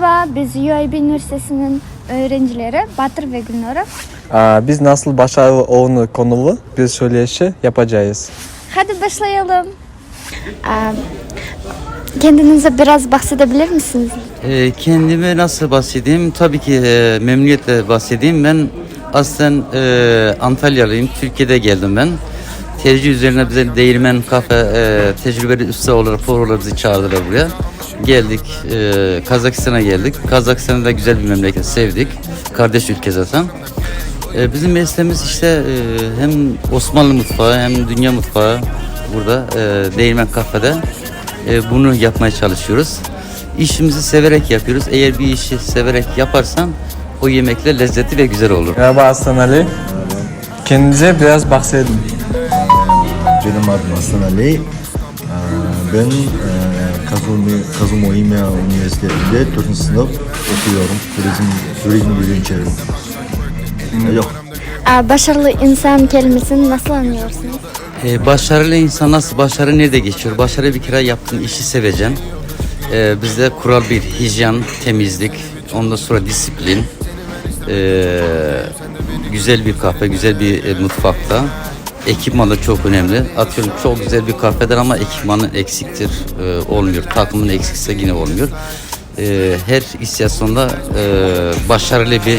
Merhaba, biz UAB Üniversitesi'nin öğrencileri Batır ve Gülnur'u. Aa, biz nasıl başarılı olduğunu konulu bir söyleşi yapacağız. Hadi başlayalım. Aa, Kendinize biraz bahsedebilir misiniz? Ee, kendime nasıl bahsedeyim? Tabii ki e, memnuniyetle bahsedeyim. Ben aslen e, Antalyalıyım. Türkiye'de geldim ben. Tercih üzerine bize değirmen kafe e, tecrübeli usta olarak programlar bizi çağırdılar buraya. Geldik e, Kazakistan'a geldik. Kazakistan'da güzel bir memleket sevdik. Kardeş ülke zaten. E, bizim mesleğimiz işte e, hem Osmanlı mutfağı hem dünya mutfağı burada e, Değirmen Kafede e, bunu yapmaya çalışıyoruz. İşimizi severek yapıyoruz. Eğer bir işi severek yaparsan o yemekler lezzetli ve güzel olur. Merhaba Aslan Ali. Kendinize biraz bahsedin. Benim adım Aslan Ali. Ee, Ben e, Kazumi, Kazuma İmya Üniversitesi'nde 4. sınıf okuyorum. Turizm, turizm bölüm çeviri. Yok. Aa, Başarılı insan kelimesini nasıl anlıyorsunuz? E, başarılı insan nasıl? Başarı nerede geçiyor? Başarı bir kere yaptığın işi seveceksin. E, bizde kural bir, hijyen, temizlik, ondan sonra disiplin, e, güzel bir kahve, güzel bir e, mutfakta. Ekipman da çok önemli. Atıyorum çok güzel bir kahvedir ama ekipmanın eksiktir, e, olmuyor. Takımın eksikse yine olmuyor. E, her istasyonda e, başarılı bir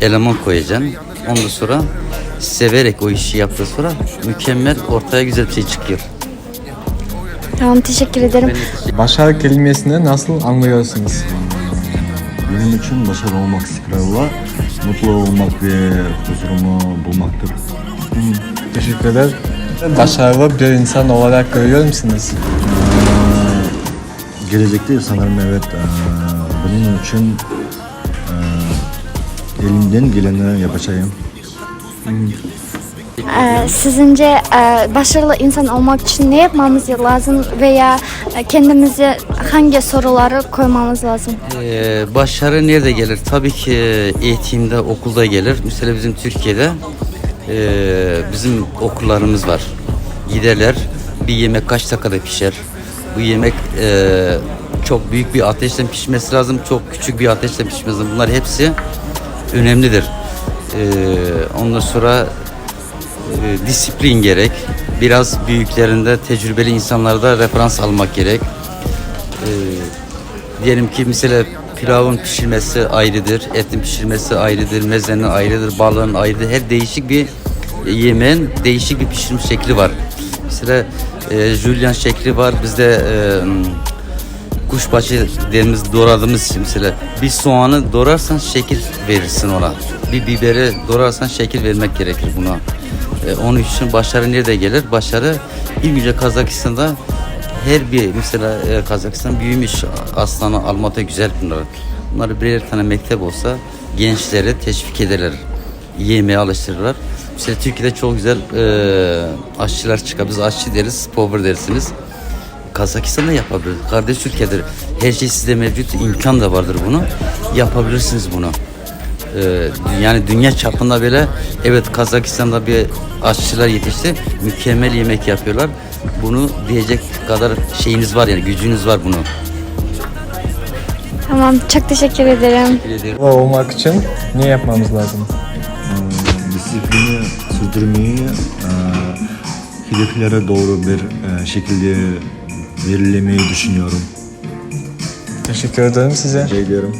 eleman koyacaksın. Ondan sonra severek o işi yaptığı sonra mükemmel ortaya güzel bir şey çıkıyor. Tamam, teşekkür ederim. Başarı kelimesini nasıl anlıyorsunuz? Benim için başarılı olmak istikrarla, mutlu olmak ve huzurumu bulmaktır. Teşekkür ederim. Başarılı bir insan olarak görüyor musunuz? Gelecekte sanırım evet e, bunun için e, elimden geleni yapacağım. Ee, Sizince e, başarılı insan olmak için ne yapmamız lazım veya e, kendimize hangi soruları koymamız lazım? Ee, başarı nerede gelir? Tabii ki eğitimde, okulda gelir. Mesela bizim Türkiye'de e, bizim okullarımız var. Giderler bir yemek kaç dakikada pişer? Bu yemek e, çok büyük bir ateşten pişmesi lazım, çok küçük bir ateşten pişmesi lazım. Bunlar hepsi önemlidir. Ee, ondan sonra e, disiplin gerek. Biraz büyüklerinde tecrübeli insanlarda referans almak gerek. Ee, diyelim ki mesela pilavın pişirmesi ayrıdır, etin pişirmesi ayrıdır, mezenin ayrıdır, balığın ayrıdır. Her değişik bir yemeğin değişik bir pişirim şekli var. Mesela e, julian şekli var. Bizde e, kuşbaşı dediğimiz doğradığımız mesela bir soğanı doğrarsan şekil verirsin ona. Bir biberi doğrarsan şekil vermek gerekir buna. E, onun için başarı nerede gelir? Başarı ilk Kazakistan'da her bir mesela e, Kazakistan büyümüş Aslanı Almatı güzel bunlar. Bunları birer tane mektep olsa gençleri teşvik ederler. Yemeğe alıştırırlar. Mesela Türkiye'de çok güzel e, aşçılar çıkar. Biz aşçı deriz, power dersiniz. Kazakistan'da yapabilir. Kardeş ülkedir. Her şey sizde mevcut. imkan da vardır bunu. Yapabilirsiniz bunu. Ee, yani dünya çapında bile evet Kazakistan'da bir aşçılar yetişti. Mükemmel yemek yapıyorlar. Bunu diyecek kadar şeyiniz var yani gücünüz var bunu. Tamam, çok teşekkür ederim. Bu olmak için ne yapmamız lazım? Ee, disiplini sürdürmeyi e, hedeflere doğru bir e, şekilde belirlemeyi düşünüyorum. Teşekkür ederim size. Rica ediyorum.